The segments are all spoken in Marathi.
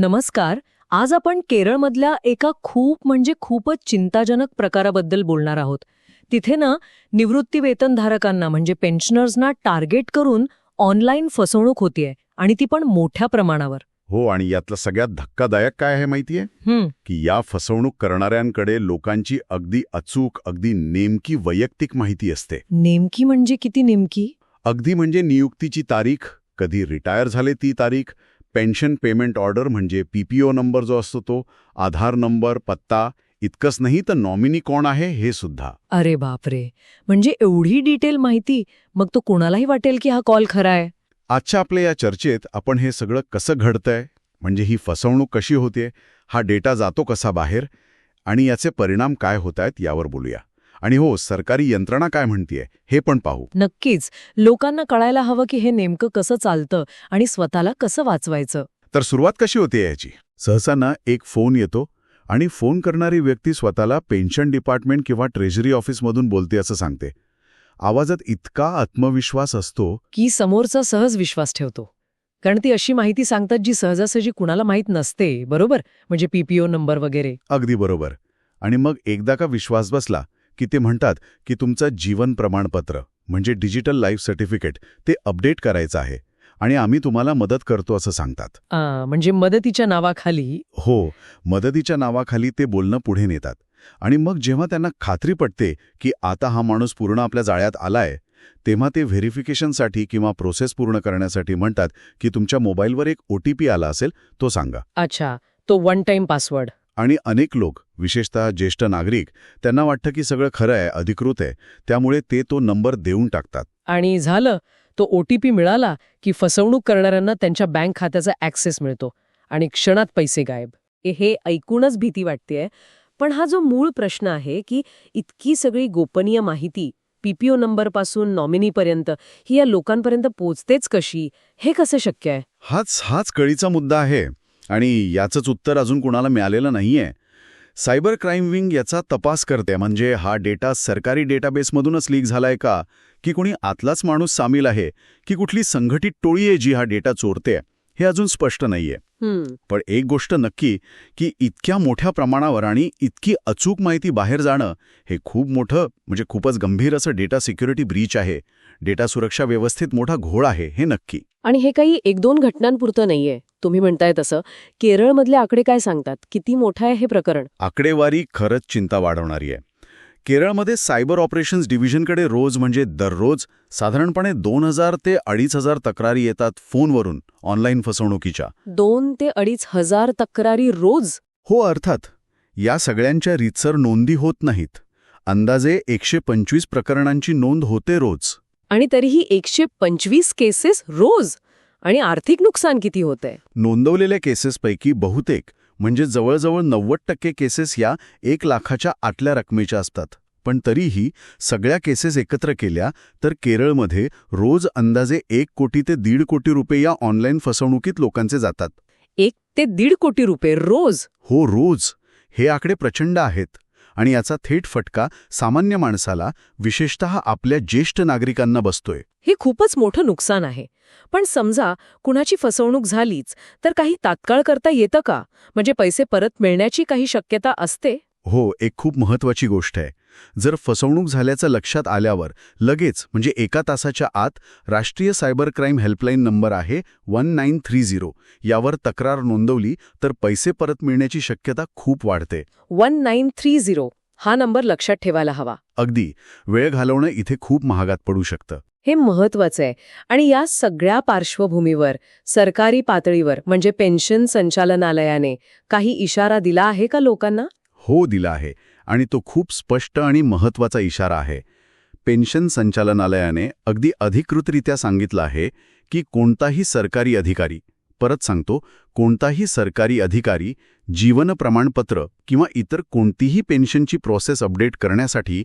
नमस्कार आज आपण केरळमधल्या एका खूप म्हणजे खूपच चिंताजनक प्रकाराबद्दल बोलणार आहोत. तिथे ना निवृत्ती वेतनधारकांना म्हणजे पेन्शनर्सना टार्गेट करून ऑनलाईन फसवणूक होतीये आणि ती पण मोठ्या प्रमाणावर. हो आणि यातलं सगळ्यात धक्कादायक काय आहे माहितीये? की या फसवणूक करणाऱ्यांकडे लोकांची अगदी अचूक अगदी नेमकी वैयक्तिक माहिती असते. नेमकी म्हणजे किती नेमकी? अगदी म्हणजे नियुक्तीची तारीख कधी रिटायर झाले ती तारीख पेन्शन पेमेंट ऑर्डर म्हणजे पीपीओ नंबर जो असतो तो आधार नंबर पत्ता इतकंच नाही तर नॉमिनी कोण आहे हे सुद्धा. अरे बापरे. म्हणजे एवढी डिटेल माहिती मग तो कोणालाही वाटेल की हा कॉल खरा आहे? आजच्या आपल्या या चर्चेत आपण हे सगळं कसं घडतंय म्हणजे ही फसवणूक कशी होते हा डेटा जातो कसा बाहेर आणि याचे परिणाम काय होत आहेत यावर बोलूया. आणि हो सरकारी यंत्रणा काय म्हणतीये हे पण पाहू. नक्कीच. लोकांना कळायला हवं की हे नेमकं कसं चालतं आणि स्वतःला कसं वाचवायचं. तर सुरुवात कशी होते याची? सहसा ना एक फोन येतो आणि फोन करणारी व्यक्ती स्वतःला पेन्शन डिपार्टमेंट किंवा ट्रेजरी ऑफिसमधून बोलते असं सांगते. आवाजात इतका आत्मविश्वास असतो. की समोरचा सहज विश्वास ठेवतो. कारण ती अशी माहिती सांगतात जी सहजासहजी कुणाला माहीत नसते बरोबर? म्हणजे पीपीओ नंबर वगैरे. अगदी बरोबर. आणि मग एकदा का विश्वास बसला की ते म्हणतात की तुमचं जीवन प्रमाणपत्र म्हणजे डिजिटल लाईफ सर्टिफिकेट ते अपडेट करायचं आहे आणि आम्ही तुम्हाला मदत करतो असं सांगतात. म्हणजे मदतीच्या नावाखाली हो मदतीच्या नावाखाली ते बोलणं पुढे नेतात. आणि मग जेव्हा त्यांना खात्री पटते की आता हा माणूस पूर्ण आपल्या जाळ्यात आलाय तेव्हा ते व्हेरिफिकेशनसाठी किंवा प्रोसेस पूर्ण करण्यासाठी म्हणतात की तुमच्या मोबाईलवर एक ओ आला असेल तो सांगा. अच्छा तो वन टाइम पासवर्ड. आणि अनेक लोक विशेषतः ज्येष्ठ नागरिक त्यांना वाटतं की सगळं खरं आहे अधिकृत आहे. त्यामुळे ते तो नंबर देऊन टाकतात. आणि झालं तो ओ टी पी मिळाला की फसवणूक करणाऱ्यांना त्यांच्या बँक खात्याचा ॲक्सेस मिळतो आणि क्षणात पैसे गायब. हे ऐकूनच भीती वाटतेय. पण हा जो मूळ प्रश्न आहे की इतकी सगळी गोपनीय माहिती पीपीओ नंबरपासून नॉमिनीपर्यंत ही या लोकांपर्यंत पोचतेच कशी? हे कसं शक्य आहे? हाच हाच कळीचा मुद्दा आहे. आणि याचंच उत्तर अजून कुणाला मिळालेलं नाहीये. सायबर क्राईम विंग याचा तपास करते म्हणजे हा डेटा सरकारी डेटाबेसमधूनच लीक झालाय का? की कोणी आतलाच माणूस सामील आहे? की कुठली संघटित टोळी आहे जी हा डेटा चोरते? हे अजून स्पष्ट नाहीये. पण एक गोष्ट नक्की की इतक्या मोठ्या प्रमाणावर आणि इतकी अचूक माहिती बाहेर जाणं हे खूप मोठं म्हणजे खूपच गंभीर असं डेटा सिक्युरिटी ब्रीच आहे. डेटा सुरक्षा व्यवस्थेत मोठा घोळ आहे हे नक्की. आणि हे काही एक दोन घटनांपुरतं नाहीये. तुम्ही म्हणताय तसं. केरळमधले आकडे काय सांगतात? किती मोठं आहे हे प्रकरण? आकडेवारी खरंच चिंता वाढवणारी आहे. केरळमध्ये सायबर ऑपरेशन्स डिव्हिजनकडे रोज म्हणजे दररोज साधारणपणे दोन हजार ते अडीच हजार तक्रारी येतात फोनवरून ऑनलाईन फसवणुकीच्या. दोन ते अडीच हजार तक्रारी रोज? हो अर्थात. या सगळ्यांच्या रीतसर नोंदी होत नाहीत. अंदाजे एकशे पंचवीस प्रकरणांची नोंद होते रोज. आणि तरीही एकशे पंचवीस केसेस रोज. आणि आर्थिक नुकसान किती होतंय? नोंदवलेल्या केसेसपैकी बहुतेक म्हणजे जवळजवळ नव्वद टक्के केसेस या एक लाखाच्या आतल्या रकमेच्या असतात. पण तरीही सगळ्या केसेस एकत्र केल्या तर केरळमध्ये रोज अंदाजे एक कोटी ते दीड कोटी रुपये या ऑनलाईन फसवणुकीत लोकांचे जातात. एक ते दीड कोटी रुपये रोज. हो रोज. हे आकडे प्रचंड आहेत. आणि याचा थेट फटका सामान्य माणसाला विशेषतः आपल्या ज्येष्ठ नागरिकांना बसतोय. हे खूपच मोठं नुकसान आहे. पण समजा कुणाची फसवणूक झालीच तर काही तात्काळ करता येतं का? म्हणजे पैसे परत मिळण्याची काही शक्यता असते? हो एक खूप महत्वाची गोष्ट आहे. जर फसवणूक झाल्याचं लक्षात आल्यावर लगेच म्हणजे एका तासाच्या आत राष्ट्रीय सायबर क्राईम हेल्पलाईन नंबर आहे वन नाईन थ्री झिरो. यावर तक्रार नोंदवली तर पैसे परत मिळण्याची शक्यता खूप वाढते. One nine three zero. हा नंबर लक्षात ठेवायला हवा. अगदी. वेळ घालवणं इथे खूप महागात पडू शकतं. हे महत्वाचं आहे. आणि या सगळ्या पार्श्वभूमीवर सरकारी पातळीवर म्हणजे पेन्शन संचालनालयाने काही इशारा दिला आहे का लोकांना? हो दिला आहे. आणि तो खूप स्पष्ट आणि महत्त्वाचा इशारा आहे. पेन्शन संचालनालयाने अगदी अधिकृतरित्या सांगितलं आहे की कोणताही सरकारी अधिकारी परत सांगतो कोणताही सरकारी अधिकारी जीवन प्रमाणपत्र किंवा इतर कोणतीही पेन्शनची प्रोसेस अपडेट करण्यासाठी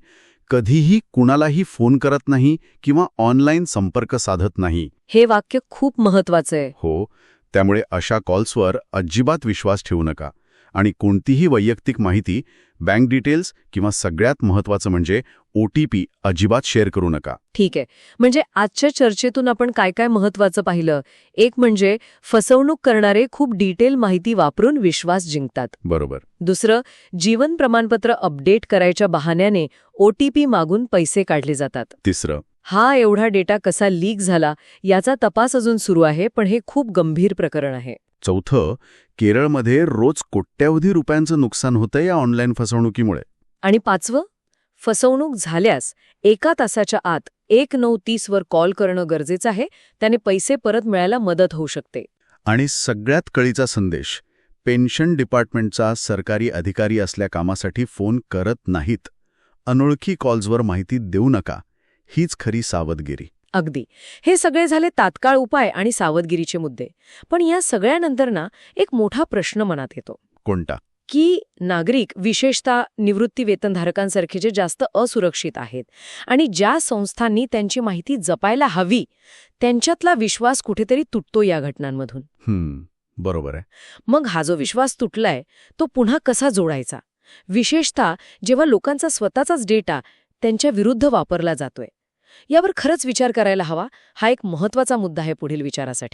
कधीही कुणालाही फोन करत नाही किंवा ऑनलाईन संपर्क साधत नाही. हे वाक्य खूप महत्वाचं आहे. हो त्यामुळे अशा कॉल्सवर अजिबात विश्वास ठेवू नका. आणि कोणतीही वैयक्तिक माहिती बँक डिटेल्स किंवा सगळ्यात महत्त्वाचं म्हणजे ओ टी पी अजिबात शेअर करू नका. ठीक आहे. म्हणजे आजच्या चर्चेतून आपण काय काय महत्वाचं पाहिलं? एक म्हणजे फसवणूक करणारे खूप डिटेल माहिती वापरून विश्वास जिंकतात. बरोबर. दुसरं जीवन प्रमाणपत्र अपडेट करायच्या बहाण्याने ओटीपी मागून पैसे काढले जातात. तिसरं. हा एवढा डेटा कसा लीक झाला याचा तपास अजून सुरू आहे पण हे खूप गंभीर प्रकरण आहे. चौथं केरळमध्ये रोज कोट्यावधी रुपयांचं नुकसान होतं या ऑनलाईन फसवणुकीमुळे. आणि पाचवं फसवणूक झाल्यास एका तासाच्या आत एक नऊ तीसवर कॉल करणं गरजेचं आहे त्याने पैसे परत मिळायला मदत होऊ शकते. आणि सगळ्यात कळीचा संदेश पेन्शन डिपार्टमेंटचा सरकारी अधिकारी असल्या कामासाठी फोन करत नाहीत. अनोळखी कॉल्सवर माहिती देऊ नका हीच खरी सावधगिरी. अगदी. हे सगळे झाले तात्काळ उपाय आणि सावधगिरीचे मुद्दे. पण या सगळ्यानंतर ना एक मोठा प्रश्न मनात येतो. कोणता? की नागरिक विशेषतः निवृत्ती वेतनधारकांसारखे जे जास्त असुरक्षित आहेत आणि ज्या संस्थांनी त्यांची माहिती जपायला हवी त्यांच्यातला विश्वास कुठेतरी तुटतो या घटनांमधून. बरोबर आहे. मग हा जो विश्वास तुटलाय तो पुन्हा कसा जोडायचा? विशेषतः जेव्हा लोकांचा स्वतःचाच डेटा त्यांच्या विरुद्ध वापरला जातोय यावर खरंच विचार करायला हवा. हा एक महत्त्वाचा मुद्दा आहे पुढील विचारासाठी.